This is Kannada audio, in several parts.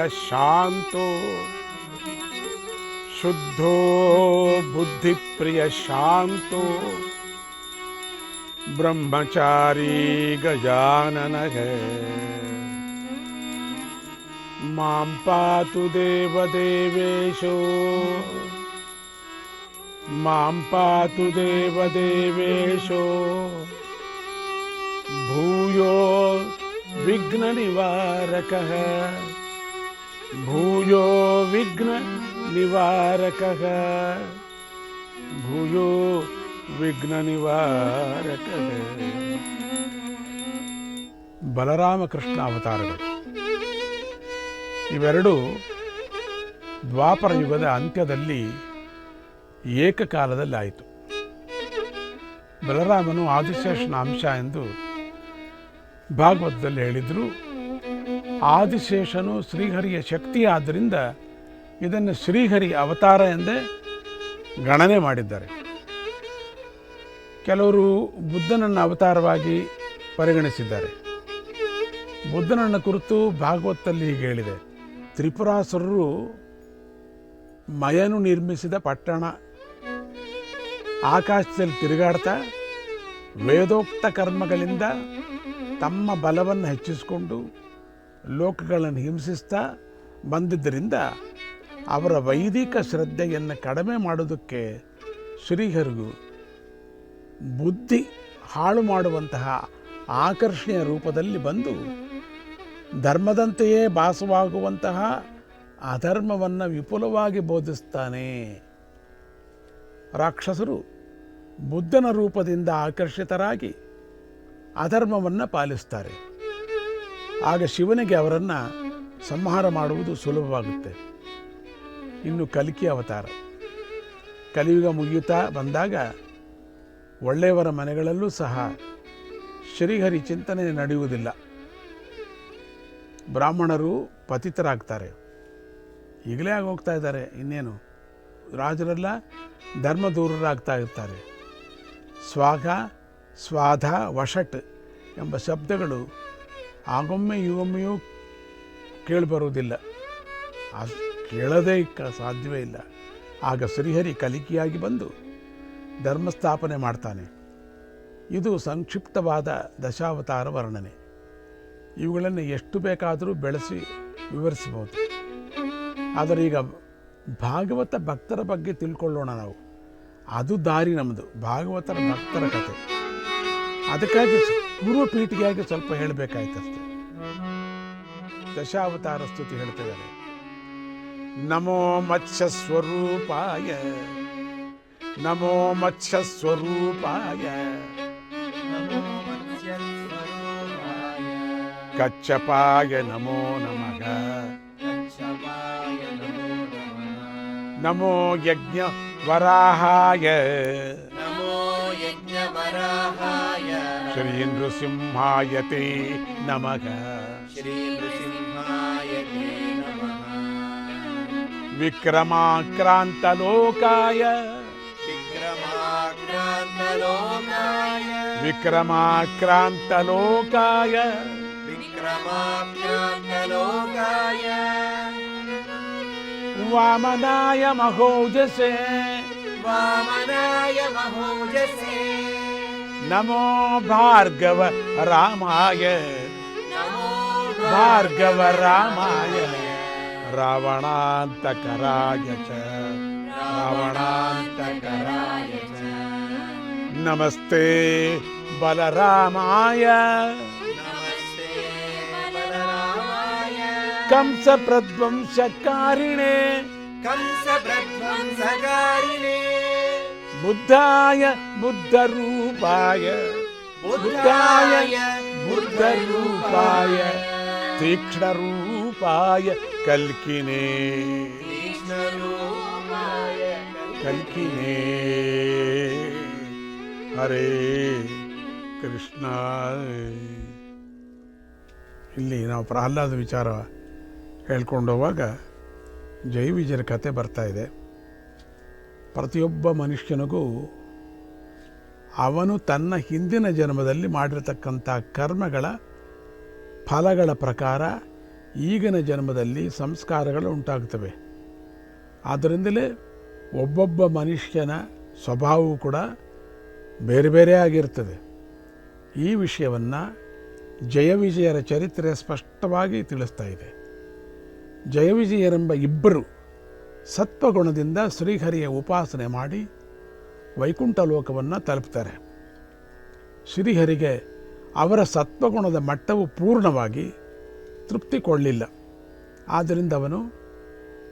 शांतो। शुद्धो बुद्धि प्रिय शांतो। ब्रह्मचारी गजानन है। माँ पातु देव देवेशो। माँ पातु देव देवेशो। भूयो विघ्न निवारक है। ಭೂಯೋ ವಿಘ್ನ ನಿವಾರಕ ಭೂಯೋ ವಿಘ್ನ ನಿವಾರಕ ಬಲರಾಮ ಕೃಷ್ಣ ಅವತಾರಗಳು ಇವೆರಡು ದ್ವಾಪರ ಯುಗದ ಅಂತ್ಯದಲ್ಲಿ ಏಕಕಾಲದಲ್ಲಿ ಆಯಿತು. ಬಲರಾಮನು ಆದಿಶೇಷನ ಅಂಶ ಎಂದು ಭಾಗವತದಲ್ಲಿ ಹೇಳಿದರು. ಆದಿಶೇಷನು ಶ್ರೀಹರಿಯ ಶಕ್ತಿ ಆದ್ದರಿಂದ ಇದನ್ನು ಶ್ರೀಹರಿ ಅವತಾರ ಎಂದೇ ಗಣನೆ ಮಾಡಿದ್ದಾರೆ. ಕೆಲವರು ಬುದ್ಧನನ್ನು ಅವತಾರವಾಗಿ ಪರಿಗಣಿಸಿದ್ದಾರೆ. ಬುದ್ಧನನ್ನು ಕುರಿತು ಭಾಗವತದಲ್ಲಿ ಹೀಗೆ ಹೇಳಿದೆ. ತ್ರಿಪುರಾಸುರರು ಮಯನು ನಿರ್ಮಿಸಿದ ಪಟ್ಟಣ, ಆಕಾಶದಲ್ಲಿ ತಿರುಗಾಡ್ತಾ ವೇದೋಕ್ತ ಕರ್ಮಗಳಿಂದ ತಮ್ಮ ಬಲವನ್ನು ಹೆಚ್ಚಿಸಿಕೊಂಡು ಲೋಕಗಳನ್ನು ಹಿಂಸಿಸ್ತಾ ಬಂದಿದ್ದರಿಂದ ಅವರ ವೈದಿಕ ಶ್ರದ್ಧೆಯನ್ನು ಕಡಿಮೆ ಮಾಡೋದಕ್ಕೆ ಶ್ರೀಹರಿಗೂ ಬುದ್ಧಿ ಹಾಳು ಮಾಡುವಂತಹ ಆಕರ್ಷಣೆಯ ರೂಪದಲ್ಲಿ ಬಂದು ಧರ್ಮದಂತೆಯೇ ಭಾಸವಾಗುವಂತಹ ಅಧರ್ಮವನ್ನು ವಿಪುಲವಾಗಿ ಬೋಧಿಸ್ತಾನೆ. ರಾಕ್ಷಸರು ಬುದ್ಧನ ರೂಪದಿಂದ ಆಕರ್ಷಿತರಾಗಿ ಅಧರ್ಮವನ್ನು ಪಾಲಿಸ್ತಾರೆ. ಆಗ ಶಿವನಿಗೆ ಅವರನ್ನು ಸಂಹಾರ ಮಾಡುವುದು ಸುಲಭವಾಗುತ್ತೆ. ಇನ್ನು ಕಲಿಕೆ ಅವತಾರ. ಕಲಿಯುಗ ಮುಗಿಯುತ್ತಾ ಬಂದಾಗ ಒಳ್ಳೆಯವರ ಮನೆಗಳಲ್ಲೂ ಸಹ ಶ್ರೀಹರಿ ಚಿಂತನೆ ನಡೆಯುವುದಿಲ್ಲ. ಬ್ರಾಹ್ಮಣರು ಪತಿತರಾಗ್ತಾರೆ. ಈಗಲೇ ಆಗಿ ಹೋಗ್ತಾ ಇದ್ದಾರೆ. ಇನ್ನೇನು? ರಾಜರೆಲ್ಲ ಧರ್ಮ ದೂರರಾಗ್ತಾ ಇರ್ತಾರೆ. ಸ್ವಾಗ ಸ್ವಾಧ, ವಶಟ್ ಎಂಬ ಶಬ್ದಗಳು ಆಗೊಮ್ಮೆ ಇವೊಮ್ಮೆಯೂ ಕೇಳಿಬರುವುದಿಲ್ಲ. ಆ ಕೇಳದೇ ಕ ಸಾಧ್ಯವೇ ಇಲ್ಲ. ಆಗ ಶ್ರೀಹರಿ ಕಲಿಕೆಯಾಗಿ ಬಂದು ಧರ್ಮಸ್ಥಾಪನೆ ಮಾಡ್ತಾನೆ. ಇದು ಸಂಕ್ಷಿಪ್ತವಾದ ದಶಾವತಾರ ವರ್ಣನೆ. ಇವುಗಳನ್ನು ಎಷ್ಟು ಬೇಕಾದರೂ ಬೆಳೆಸಿ ವಿವರಿಸಬಹುದು. ಆದರೆ ಈಗ ಭಾಗವತ ಭಕ್ತರ ಬಗ್ಗೆ ತಿಳ್ಕೊಳ್ಳೋಣ ನಾವು. ಅದು ದಾರಿ ನಮ್ಮದು ಭಾಗವತರ ಭಕ್ತರ ಕಥೆ ಅದಕ್ಕಾಗಿ ಪೂರ್ವ ಪೀಠಿಗೆಯಾಗಿ ಸ್ವಲ್ಪ ಹೇಳಬೇಕಾಯ್ತಷ್ಟೆ. ದಶಾವತಾರ ಸ್ತುತಿ ಹೇಳ್ತಿದ್ದಾರೆ. ನಮೋ ಮತ್ಸ್ಯ ಸ್ವರೂಪಾಯ ನಮೋ ಮತ್ಸ್ಯ ಸ್ವರೂಪಾಯ ಕಚ್ಚಪಾಯ ನಮೋ ನಮಗ ನಮೋ ಯಜ್ಞ ವರಾಹಾಯ, ನಮೋ ಯಜ್ಞವರಾಹಾಯ ಶ್ರೀ శ్రీ నృసింహాయతే నమ విక్రమాక్రాంతలోకాయ విక్రమాక్రాంతలోకాయ విక్రమాక్రాంతలోకాయ విక్రమాక్రాంతలోకాయ వామనాయ మహోజసే వామనాయ మహోజసే नमो भार्गव रामाय। भार्गव रामाय। रावणान्तकराय च। रावणान्तकराय नमस्ते बलरामाय। कंसप्रध्वंसकारिणे। कंसप्रध्वंसकारिणे। ರಾವಣಾಂತಕರಾಯ ಬುದ್ಧ ಪ್ರಧ್ವಂಸಕಾರಿಣೇ ಬುದ್ಧಾಯ ಬುದ್ಧ ರೂಪಾಯ ತೀಕ್ಷ್ಣ ರೂಪಾಯ ಕಲ್ಕಿನೇ ಕಲ್ಕಿನೆ. ಹರೇ ಕೃಷ್ಣ. ಇಲ್ಲಿ ನಾವು ಪ್ರಹ್ಲಾದ ವಿಚಾರ ಹೇಳ್ಕೊಂಡು ಹೋಗುವಾಗ ಜೈ ವಿಜಯರ ಕತೆ ಬರ್ತಾ ಇದೆ. ಪ್ರತಿಯೊಬ್ಬ ಮನುಷ್ಯನಿಗೂ ಅವನು ತನ್ನ ಹಿಂದಿನ ಜನ್ಮದಲ್ಲಿ ಮಾಡಿರತಕ್ಕಂಥ ಕರ್ಮಗಳ ಫಲಗಳ ಪ್ರಕಾರ ಈಗಿನ ಜನ್ಮದಲ್ಲಿ ಸಂಸ್ಕಾರಗಳು ಉಂಟಾಗ್ತವೆ ಆದ್ದರಿಂದಲೇ ಒಬ್ಬೊಬ್ಬ ಮನುಷ್ಯನ ಸ್ವಭಾವವು ಕೂಡ ಬೇರೆ ಬೇರೆ ಆಗಿರ್ತದೆ ಈ ವಿಷಯವನ್ನು ಜಯವಿಜಯರ ಚರಿತ್ರೆ ಸ್ಪಷ್ಟವಾಗಿ ತಿಳಿಸ್ತಾ ಇದೆ. ಜಯವಿಜಯರೆಂಬ ಇಬ್ಬರು ಸತ್ವಗುಣದಿಂದ ಶ್ರೀಹರಿಯ ಉಪಾಸನೆ ಮಾಡಿ ವೈಕುಂಠ ಲೋಕವನ್ನು ತಲುಪ್ತಾರೆ. ಶ್ರೀಹರಿಗೆ ಅವರ ಸತ್ವಗುಣದ ಮಟ್ಟವು ಪೂರ್ಣವಾಗಿ ತೃಪ್ತಿ ಕೊಳ್ಳಿಲ್ಲ ಆದ್ದರಿಂದ ಅವನು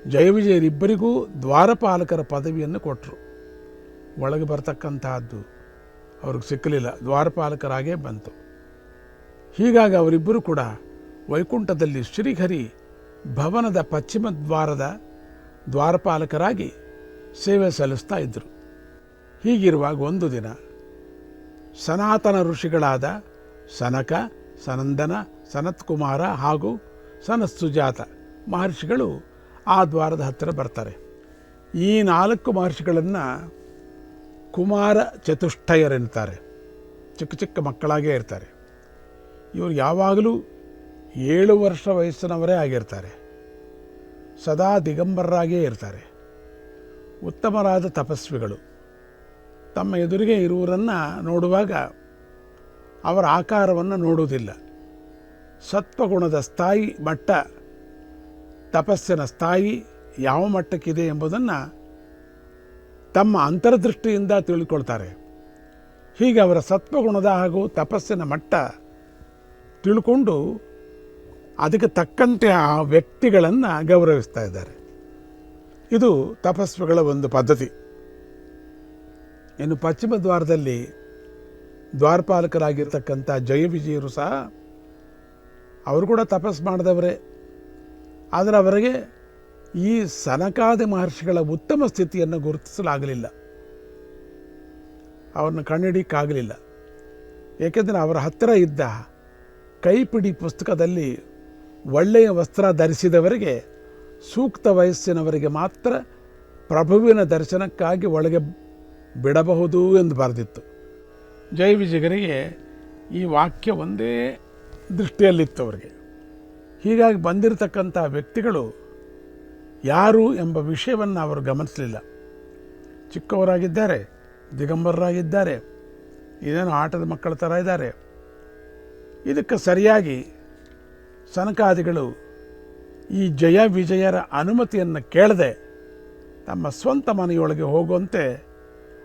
ಜಯವಿಜಯರಿಬ್ಬರಿಗೂ ದ್ವಾರಪಾಲಕರ ಪದವಿಯನ್ನು ಕೊಟ್ಟರು ಒಳಗೆ ಬರ್ತಕ್ಕಂತಹದ್ದು ಅವ್ರಿಗೆ ಸಿಕ್ಕಲಿಲ್ಲ, ದ್ವಾರಪಾಲಕರಾಗೇ ಬಂತು. ಹೀಗಾಗಿ ಅವರಿಬ್ಬರು ಕೂಡ ವೈಕುಂಠದಲ್ಲಿ ಶ್ರೀಹರಿ ಭವನದ ಪಶ್ಚಿಮ ದ್ವಾರದ ದ್ವಾರಪಾಲಕರಾಗಿ ಸೇವೆ ಸಲ್ಲಿಸ್ತಾ ಇದ್ದರು ಹೀಗಿರುವಾಗ ಒಂದು ದಿನ ಸನಾತನ ಋಷಿಗಳಾದ ಸನಕ, ಸನಂದನ, ಸನತ್ಕುಮಾರ ಹಾಗೂ ಸನತ್ ಸುಜಾತ ಮಹರ್ಷಿಗಳು ಆ ದ್ವಾರದ ಹತ್ತಿರ ಬರ್ತಾರೆ. ಈ ನಾಲ್ಕು ಮಹರ್ಷಿಗಳನ್ನು ಕುಮಾರ ಚತುಷ್ಟಯರೆನ್ನುತ್ತಾರೆ ಚಿಕ್ಕ ಚಿಕ್ಕ ಮಕ್ಕಳಾಗೇ ಇರ್ತಾರೆ. ಇವರು ಯಾವಾಗಲೂ ಏಳು ವರ್ಷ ವಯಸ್ಸಿನವರೇ ಆಗಿರ್ತಾರೆ. ಸದಾ ದಿಗಂಬರರಾಗೇ ಇರ್ತಾರೆ. ಉತ್ತಮರಾದ ತಪಸ್ವಿಗಳು. ತಮ್ಮ ಎದುರಿಗೆ ಇರುವರನ್ನು ನೋಡುವಾಗ ಅವರ ಆಕಾರವನ್ನು ನೋಡುವುದಿಲ್ಲ. ಸತ್ವಗುಣದ ಸ್ಥಾಯಿ ಮಟ್ಟ, ತಪಸ್ಸಿನ ಸ್ಥಾಯಿ ಯಾವ ಮಟ್ಟಕ್ಕಿದೆ ಎಂಬುದನ್ನು ತಮ್ಮ ಅಂತರ್ದೃಷ್ಟಿಯಿಂದ ತಿಳ್ಕೊಳ್ತಾರೆ. ಹೀಗೆ ಅವರ ಸತ್ವಗುಣದ ಹಾಗೂ ತಪಸ್ಸಿನ ಮಟ್ಟ ತಿಳ್ಕೊಂಡು ಅದಕ್ಕೆ ತಕ್ಕಂತೆ ಆ ವ್ಯಕ್ತಿಗಳನ್ನು ಗೌರವಿಸ್ತಾ ಇದ್ದಾರೆ. ಇದು ತಪಸ್ವಿಗಳ ಒಂದು ಪದ್ಧತಿ. ಇನ್ನು ಪಶ್ಚಿಮ ದ್ವಾರದಲ್ಲಿ ದ್ವಾರಪಾಲಕರಾಗಿರ್ತಕ್ಕಂಥ ಜಯ ವಿಜಯರು ಸಹ ಅವರು ಕೂಡ ತಪಸ್ ಮಾಡಿದವರೇ. ಆದರೆ ಅವರಿಗೆ ಈ ಸನಕಾದಿ ಮಹರ್ಷಿಗಳ ಉತ್ತಮ ಸ್ಥಿತಿಯನ್ನು ಗುರುತಿಸಲಾಗಲಿಲ್ಲ. ಅವ್ರನ್ನ ಕಣ್ಣಿಡಿಕ್ಕಾಗಲಿಲ್ಲ ಏಕೆಂದರೆ ಅವರ ಹತ್ತಿರ ಇದ್ದ ಕೈಪಿಡಿ ಪುಸ್ತಕದಲ್ಲಿ ಒಳ್ಳೆಯ ವಸ್ತ್ರ ಧರಿಸಿದವರಿಗೆ, ಸೂಕ್ತ ವಯಸ್ಸಿನವರಿಗೆ ಮಾತ್ರ ಪ್ರಭುವಿನ ದರ್ಶನಕ್ಕಾಗಿ ಒಳಗೆ ಬಿಡಬಹುದು ಎಂದು ಬರೆದಿತ್ತು. ಜೈ ವಿಜಯರಿಗೆ ಈ ವಾಕ್ಯ ಒಂದೇ ದೃಷ್ಟಿಯಲ್ಲಿತ್ತು ಅವರಿಗೆ ಹೀಗಾಗಿ ಬಂದಿರತಕ್ಕಂಥ ವ್ಯಕ್ತಿಗಳು ಯಾರು ಎಂಬ ವಿಷಯವನ್ನು ಅವರು ಗಮನಿಸಲಿಲ್ಲ. ಚಿಕ್ಕವರಾಗಿದ್ದಾರೆ, ದಿಗಂಬರರಾಗಿದ್ದಾರೆ ಇದೇನು ಆಟದ ಮಕ್ಕಳ ಥರ ಇದ್ದಾರೆ. ಇದಕ್ಕೆ ಸರಿಯಾಗಿ ಸನಕಾದಿಗಳು ಈ ಜಯ ವಿಜಯರ ಅನುಮತಿಯನ್ನು ಕೇಳದೆ ತಮ್ಮ ಸ್ವಂತ ಮನೆಯೊಳಗೆ ಹೋಗುವಂತೆ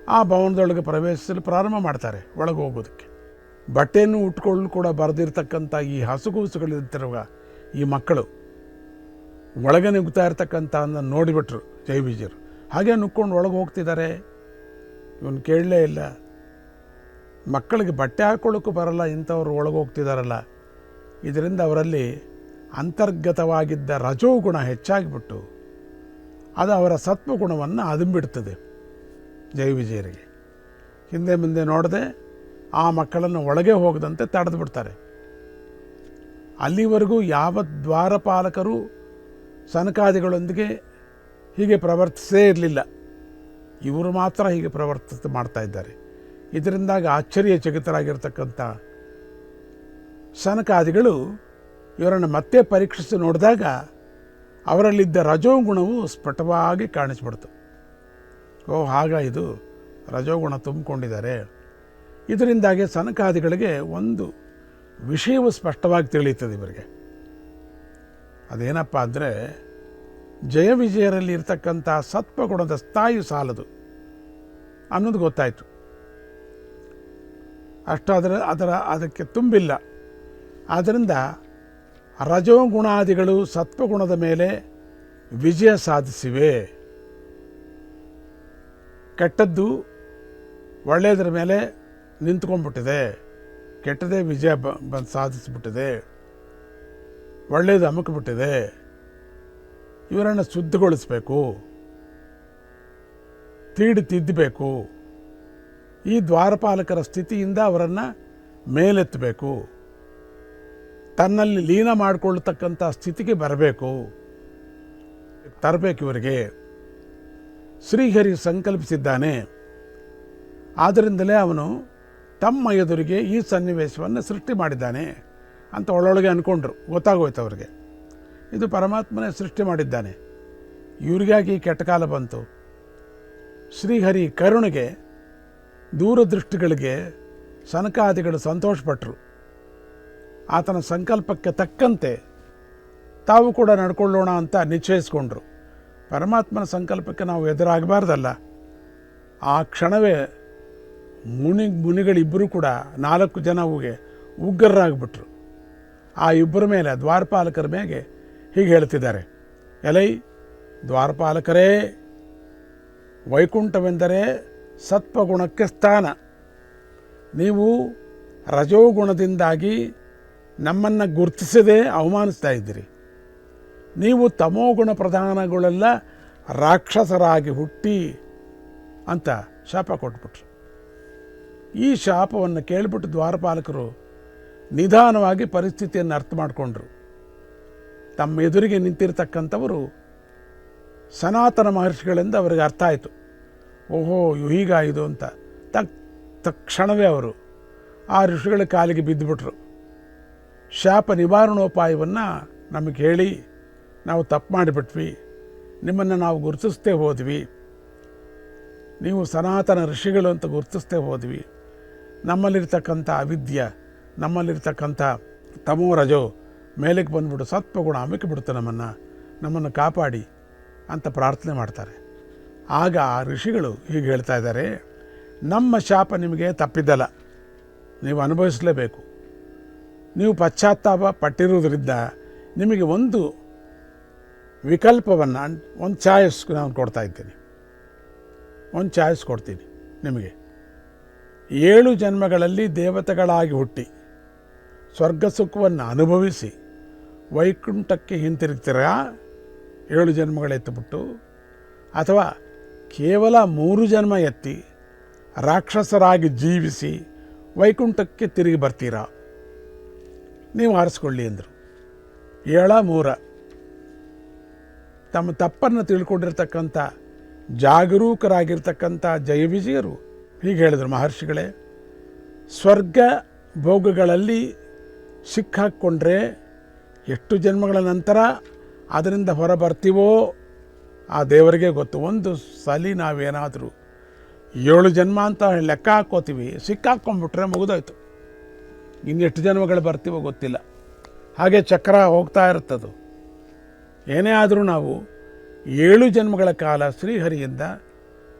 ಆ ಭವನದೊಳಗೆ ಪ್ರವೇಶಿಸಲು ಪ್ರಾರಂಭ ಮಾಡ್ತಾರೆ ಒಳಗೆ ಹೋಗೋದಕ್ಕೆ. ಬಟ್ಟೆಯನ್ನು ಉಟ್ಕೊಳ್ಳಲು ಕೂಡ ಬರೆದಿರ್ತಕ್ಕಂಥ ಈ ಹಸುಗೂಸುಗಳಿರ್ತಿರುವ ಈ ಮಕ್ಕಳು ಒಳಗೆ ನುಗ್ತಾ ಇರ್ತಕ್ಕಂಥ ನೋಡಿಬಿಟ್ರು ಜೈ ವಿಜಯರು ಹಾಗೆ ನುಕ್ಕೊಂಡು ಒಳಗೆ ಹೋಗ್ತಿದ್ದಾರೆ. ಇವನು ಕೇಳಲೇ ಇಲ್ಲ. ಮಕ್ಕಳಿಗೆ ಬಟ್ಟೆ ಹಾಕ್ಕೊಳ್ಳೋಕ್ಕೂ ಬರಲ್ಲ, ಇಂಥವ್ರು ಒಳಗೆ ಹೋಗ್ತಿದ್ದಾರಲ್ಲ ಇದರಿಂದ ಅವರಲ್ಲಿ ಅಂತರ್ಗತವಾಗಿದ್ದ ರಜೋಗುಣ ಹೆಚ್ಚಾಗಿಬಿಟ್ಟು ಅದು ಅವರ ಸತ್ವಗುಣವನ್ನು ಅದುಂಬಿಡ್ತದೆ ಜೈ ವಿಜಯರಿಗೆ. ಹಿಂದೆ ಮುಂದೆ ನೋಡದೆ ಆ ಮಕ್ಕಳನ್ನು ಒಳಗೆ ಹೋಗದಂತೆ ತಡೆದು ಬಿಡ್ತಾರೆ. ಅಲ್ಲಿವರೆಗೂ ಯಾವ ದ್ವಾರಪಾಲಕರು ಸನಕಾದಿಗಳೊಂದಿಗೆ ಹೀಗೆ ಪ್ರವರ್ತಿಸೇ ಇರಲಿಲ್ಲ. ಇವರು ಮಾತ್ರ ಹೀಗೆ ಪ್ರವರ್ತ ಮಾಡ್ತಾ ಇದ್ದಾರೆ. ಇದರಿಂದಾಗಿ ಆಶ್ಚರ್ಯಚಕಿತರಾಗಿರ್ತಕ್ಕಂಥ ಸನಕಾದಿಗಳು ಇವರನ್ನು ಮತ್ತೆ ಪರೀಕ್ಷಿಸಿ ನೋಡಿದಾಗ ಅವರಲ್ಲಿದ್ದ ರಜೋಗುಣವು ಸ್ಫುಟವಾಗಿ ಕಾಣಿಸ್ಬಿಡ್ತು. ಓ, ಆಗ ಇದು ರಜೋಗುಣ ತುಂಬಿಕೊಂಡಿದ್ದಾರೆ. ಇದರಿಂದಾಗಿ ಸನಕಾದಿಗಳಿಗೆ ಒಂದು ವಿಷಯವು ಸ್ಪಷ್ಟವಾಗಿ ತಿಳಿಯುತ್ತದೆ ಇವರಿಗೆ. ಅದೇನಪ್ಪ ಅಂದರೆ, ಜಯ ವಿಜಯರಲ್ಲಿ ಇರ್ತಕ್ಕಂಥ ಸತ್ವಗುಣದ ಸ್ಥಾಯಿ ಸಾಲದು ಅನ್ನೋದು ಗೊತ್ತಾಯಿತು. ಅಷ್ಟಾದರೆ ಅದರ ಅದಕ್ಕೆ ತುಂಬಿಲ್ಲ. ಆದ್ದರಿಂದ ರಜೋಗುಣಾದಿಗಳು ಸತ್ವಗುಣದ ಮೇಲೆ ವಿಜಯ ಸಾಧಿಸಿವೆ. ಕೆಟ್ಟದ್ದು ಒಳ್ಳೆಯದರ ಮೇಲೆ ನಿಂತ್ಕೊಂಡ್ಬಿಟ್ಟಿದೆ. ಕೆಟ್ಟದೇ ವಿಜಯ ಬ ಬಂದು ಸಾಧಿಸಿಬಿಟ್ಟಿದೆ. ಒಳ್ಳೆಯದು ಅಮುಕ್ಬಿಟ್ಟಿದೆ. ಇವರನ್ನು ಶುದ್ಧಗೊಳಿಸಬೇಕು. ತೀಡಿ ತಿದ್ದಬೇಕು ಈ ದ್ವಾರಪಾಲಕರ ಸ್ಥಿತಿಯಿಂದ ಅವರನ್ನು ಮೇಲೆತ್ತಬೇಕು. ತನ್ನಲ್ಲಿ ಲೀನ ಮಾಡಿಕೊಳ್ಳತಕ್ಕಂಥ ಸ್ಥಿತಿಗೆ ಬರಬೇಕು. ತರಬೇಕು ಇವರಿಗೆ. ಶ್ರೀಹರಿ ಸಂಕಲ್ಪಿಸಿದ್ದಾನೆ. ಆದ್ದರಿಂದಲೇ ಅವನು ತಮ್ಮ ಎದುರಿಗೆ ಈ ಸನ್ನಿವೇಶವನ್ನು ಸೃಷ್ಟಿ ಮಾಡಿದ್ದಾನೆ ಅಂತ ಒಳೊಳಗೆ ಅಂದ್ಕೊಂಡ್ರು ಗೊತ್ತಾಗೋಯ್ತು ಅವರಿಗೆ. ಇದು ಪರಮಾತ್ಮನೇ ಸೃಷ್ಟಿ ಮಾಡಿದ್ದಾನೆ. ಇವ್ರಿಗಾಗಿ ಕೆಟ್ಟ ಕಾಲ ಬಂತು. ಶ್ರೀಹರಿ ಕರುಣೆಗೆ ದೂರದೃಷ್ಟಿಗಳಿಗೆ ಸನಕಾದಿಗಳು ಸಂತೋಷಪಟ್ಟರು ಆತನ ಸಂಕಲ್ಪಕ್ಕೆ ತಕ್ಕಂತೆ ತಾವು ಕೂಡ ನಡ್ಕೊಳ್ಳೋಣ ಅಂತ ನಿಶ್ಚಯಿಸ್ಕೊಂಡ್ರು. ಪರಮಾತ್ಮನ ಸಂಕಲ್ಪಕ್ಕೆ ನಾವು ಎದುರಾಗಬಾರ್ದಲ್ಲ. ಆ ಕ್ಷಣವೇ ಮುನಿ ಮುನಿಗಳಿಬ್ಬರೂ ಕೂಡ ನಾಲ್ಕು ಜನ ಹೋಗಿ ಉಗ್ರರಾಗ್ಬಿಟ್ರು. ಆ ಇಬ್ಬರ ಮೇಲೆ ದ್ವಾರಪಾಲಕರ ಮೇಲೆ ಹೀಗೆ ಹೇಳ್ತಿದ್ದಾರೆ. ಎಲೈ, ದ್ವಾರಪಾಲಕರೇ, ವೈಕುಂಠವೆಂದರೆ ಸತ್ವಗುಣಕ್ಕೆ ಸ್ಥಾನ. ನೀವು ರಜೋಗುಣದಿಂದಾಗಿ ನಮ್ಮನ್ನು ಗುರುತಿಸದೆ ಅವಮಾನಿಸ್ತಾ ಇದ್ದೀರಿ. ನೀವು ತಮೋಗುಣ ಪ್ರಧಾನಗಳೆಲ್ಲ ರಾಕ್ಷಸರಾಗಿ ಹುಟ್ಟಿ ಅಂತ ಶಾಪ ಕೊಟ್ಬಿಟ್ರು. ಈ ಶಾಪವನ್ನು ಕೇಳಿಬಿಟ್ಟು ದ್ವಾರಪಾಲಕರು ನಿಧಾನವಾಗಿ ಪರಿಸ್ಥಿತಿಯನ್ನು ಅರ್ಥ ಮಾಡಿಕೊಂಡ್ರು. ತಮ್ಮ ಎದುರಿಗೆ ನಿಂತಿರತಕ್ಕಂಥವರು ಸನಾತನ ಮಹರ್ಷಿಗಳಿಂದ ಅವರಿಗೆ ಅರ್ಥ ಆಯಿತು. ಓಹೋ ಹೀಗಾಯಿತು ಅಂತ. ತಕ್ ತಕ್ಷಣವೇ ಅವರು ಆ ಋಷಿಗಳ ಕಾಲಿಗೆ ಬಿದ್ದುಬಿಟ್ರು. ಶಾಪ ನಿವಾರಣೋಪಾಯವನ್ನು ನಮಗೆ ಹೇಳಿ ನಾವು ತಪ್ಪು ಮಾಡಿಬಿಟ್ವಿ. ನಿಮ್ಮನ್ನು ನಾವು ಗುರುತಿಸ್ತೇ ಹೋದ್ವಿ. ನೀವು ಸನಾತನ ಋಷಿಗಳು ಅಂತ ಗುರುತಿಸ್ತೇ ಹೋದ್ವಿ. ನಮ್ಮಲ್ಲಿರ್ತಕ್ಕಂಥ ಅವಿದ್ಯ, ನಮ್ಮಲ್ಲಿರ್ತಕ್ಕಂಥ ತಮೋ ರಜೋ, ಮೇಲಕ್ಕೆ ಬಂದ್ಬಿಟ್ಟು ಸತ್ವಗುಣ ಅಮಿಕಿಬಿಡುತ್ತೆ ನಮ್ಮನ್ನು. ನಮ್ಮನ್ನು ಕಾಪಾಡಿ ಅಂತ ಪ್ರಾರ್ಥನೆ ಮಾಡ್ತಾರೆ. ಆಗ ಆ ಋಷಿಗಳು ಹೀಗೆ ಹೇಳ್ತಾ ಇದ್ದಾರೆ, ನಮ್ಮ ಶಾಪ ನಿಮಗೆ ತಪ್ಪಿದ್ದಲ್ಲ, ನೀವು ಅನುಭವಿಸಲೇಬೇಕು. ನೀವು ಪಶ್ಚಾತ್ತಾಪ ಪಟ್ಟಿರುವುದರಿಂದ ನಿಮಗೆ ಒಂದು ವಿಕಲ್ಪವನ್ನು, ಒಂದು ಚಾಯ್ಸ್ ನಾನು ಕೊಡ್ತಾ ಇದ್ದೀನಿ. ಒಂದು ಚಾಯ್ಸ್ ಕೊಡ್ತೀನಿ ನಿಮಗೆ. ಏಳು ಜನ್ಮಗಳಲ್ಲಿ ದೇವತೆಗಳಾಗಿ ಹುಟ್ಟಿ, ಸ್ವರ್ಗ ಸುಖವನ್ನು ಅನುಭವಿಸಿ, ವೈಕುಂಠಕ್ಕೆ ಹಿಂತಿರುಗ್ತೀರಾ? ಏಳು ಜನ್ಮಗಳೆತ್ತುಬಿಟ್ಟು ಅಥವಾ ಕೇವಲ ಮೂರು ಜನ್ಮ ಎತ್ತಿ, ರಾಕ್ಷಸರಾಗಿ ಜೀವಿಸಿ, ವೈಕುಂಠಕ್ಕೆ ತಿರುಗಿ ಬರ್ತೀರಾ? ನೀವು ಆರಿಸ್ಕೊಳ್ಳಿ ಅಂದರು. ಏಳ, ಮೂರ. ತಮ್ಮ ತಪ್ಪನ್ನು ತಿಳ್ಕೊಂಡಿರ್ತಕ್ಕಂಥ ಜಾಗರೂಕರಾಗಿರ್ತಕ್ಕಂಥ ಜಯವಿಜಯರು ಹೀಗೆ ಹೇಳಿದರು ಮಹರ್ಷಿಗಳೇ, ಸ್ವರ್ಗ ಭೋಗಗಳಲ್ಲಿ ಸಿಕ್ಕಾಕ್ಕೊಂಡ್ರೆ ಎಷ್ಟು ಜನ್ಮಗಳ ನಂತರ ಅದರಿಂದ ಹೊರ ಬರ್ತೀವೋ ಆ ದೇವರಿಗೆ ಗೊತ್ತು. ಒಂದು ಸಲಿ ನಾವೇನಾದರೂ ಏಳು ಜನ್ಮ ಅಂತ ಲೆಕ್ಕ ಹಾಕ್ಕೋತೀವಿ ಸಿಕ್ಕಾಕ್ಕೊಂಡ್ಬಿಟ್ರೆ ಮುಗಿದೋಯ್ತು. ಇನ್ನೆಷ್ಟು ಜನ್ಮಗಳು ಬರ್ತೀವೋ ಗೊತ್ತಿಲ್ಲ. ಹಾಗೆ ಚಕ್ರ ಹೋಗ್ತಾ ಇರುತ್ತದು. ಏನೇ ಆದರೂ ನಾವು ಏಳು ಜನ್ಮಗಳ ಕಾಲ ಶ್ರೀಹರಿಯಿಂದ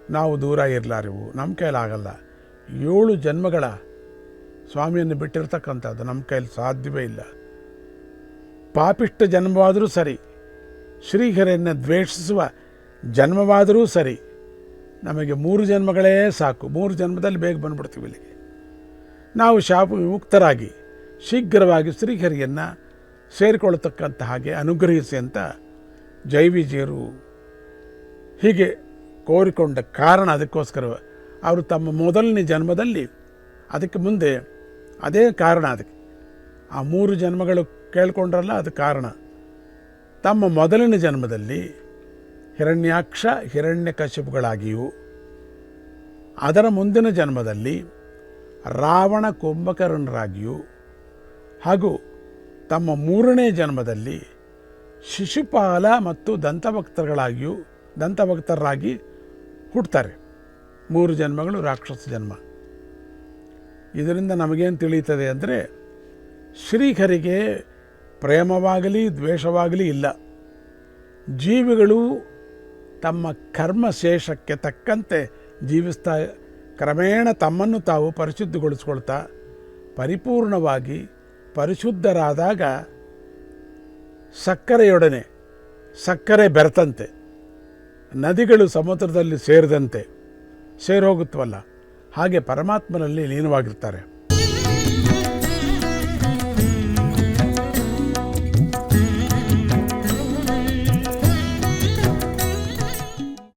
ನಾವು ದೂರ ಇರಲಾರಿವು. ನಮ್ಮ ಕೈಲಾಗಲ್ಲ. ಏಳು ಜನ್ಮಗಳ ಸ್ವಾಮಿಯನ್ನು ಬಿಟ್ಟಿರ್ತಕ್ಕಂಥದ್ದು ನಮ್ಮ ಕೈಲಿ ಸಾಧ್ಯವೇ ಇಲ್ಲ. ಪಾಪಿಷ್ಟ ಜನ್ಮವಾದರೂ ಸರಿ, ಶ್ರೀಹರಿಯನ್ನು ದ್ವೇಷಿಸುವ ಜನ್ಮವಾದರೂ ಸರಿ, ನಮಗೆ ಮೂರು ಜನ್ಮಗಳೇ ಸಾಕು. ಮೂರು ಜನ್ಮದಲ್ಲಿ ಬೇಗ ಬಂದ್ಬಿಡ್ತೀವಿ ಇಲ್ಲಿಗೆ. ನಾವು ಶಾಪ ವಿಮುಕ್ತರಾಗಿ ಶೀಘ್ರವಾಗಿ ಶ್ರೀಹರಿಯನ್ನು ಸೇರಿಕೊಳ್ಳತಕ್ಕಂಥ ಹಾಗೆ ಅನುಗ್ರಹಿಸಿ ಅಂತ ಜೈವಿಜಿಯರು ಹೀಗೆ ಕೋರಿಕೊಂಡ ಕಾರಣ ಅದಕ್ಕೋಸ್ಕರ ಅವರು ತಮ್ಮ ಮೊದಲನೇ ಜನ್ಮದಲ್ಲಿ ಅದಕ್ಕೆ ಮುಂದೆ ಅದೇ ಕಾರಣ ಅದಕ್ಕೆ. ಆ ಮೂರು ಜನ್ಮಗಳು ಕೇಳ್ಕೊಂಡ್ರಲ್ಲ ಅದು ಕಾರಣ. ತಮ್ಮ ಮೊದಲನೇ ಜನ್ಮದಲ್ಲಿ ಹಿರಣ್ಯಾಕ್ಷ ಹಿರಣ್ಯ ಕಶಿಪುಗಳಾಗಿಯೂ ಅದರ ಮುಂದಿನ ಜನ್ಮದಲ್ಲಿ ರಾವಣ ಕುಂಭಕರ್ಣರಾಗಿಯೂ ಹಾಗೂ ತಮ್ಮ ಮೂರನೇ ಜನ್ಮದಲ್ಲಿ ಶಿಶುಪಾಲ ಮತ್ತು ದಂತಭಕ್ತರುಗಳಾಗಿಯೂ ದಂತಭಕ್ತರಾಗಿ ಹುಟ್ಟುತ್ತಾರೆ ಮೂರು ಜನ್ಮಗಳು ರಾಕ್ಷಸ ಜನ್ಮ. ಇದರಿಂದ ನಮಗೇನು ತಿಳಿಯುತ್ತದೆ ಅಂದರೆ ಶ್ರೀಹರಿಗೆ ಪ್ರೇಮವಾಗಲಿ, ದ್ವೇಷವಾಗಲಿ ಇಲ್ಲ. ಜೀವಿಗಳು ತಮ್ಮ ಕರ್ಮ ಶೇಷಕ್ಕೆ ತಕ್ಕಂತೆ ಜೀವಿಸ್ತಾ ಕ್ರಮೇಣ ತಮ್ಮನ್ನು ತಾವು ಪರಿಶುದ್ಧಗೊಳಿಸ್ಕೊಳ್ತಾ ಪರಿಪೂರ್ಣವಾಗಿ ಪರಿಶುದ್ಧರಾದಾಗ ಸಕ್ಕರೆಯೊಡನೆ ಸಕ್ಕರೆ ಬೆರೆತಂತೆ. ನದಿಗಳು ಸಮುದ್ರದಲ್ಲಿ ಸೇರಿದಂತೆ, ಸೇರೋಗುತ್ತವಲ್ಲ, ಹಾಗೆ ಪರಮಾತ್ಮನಲ್ಲಿ ಲೀನವಾಗಿರ್ತಾರೆ.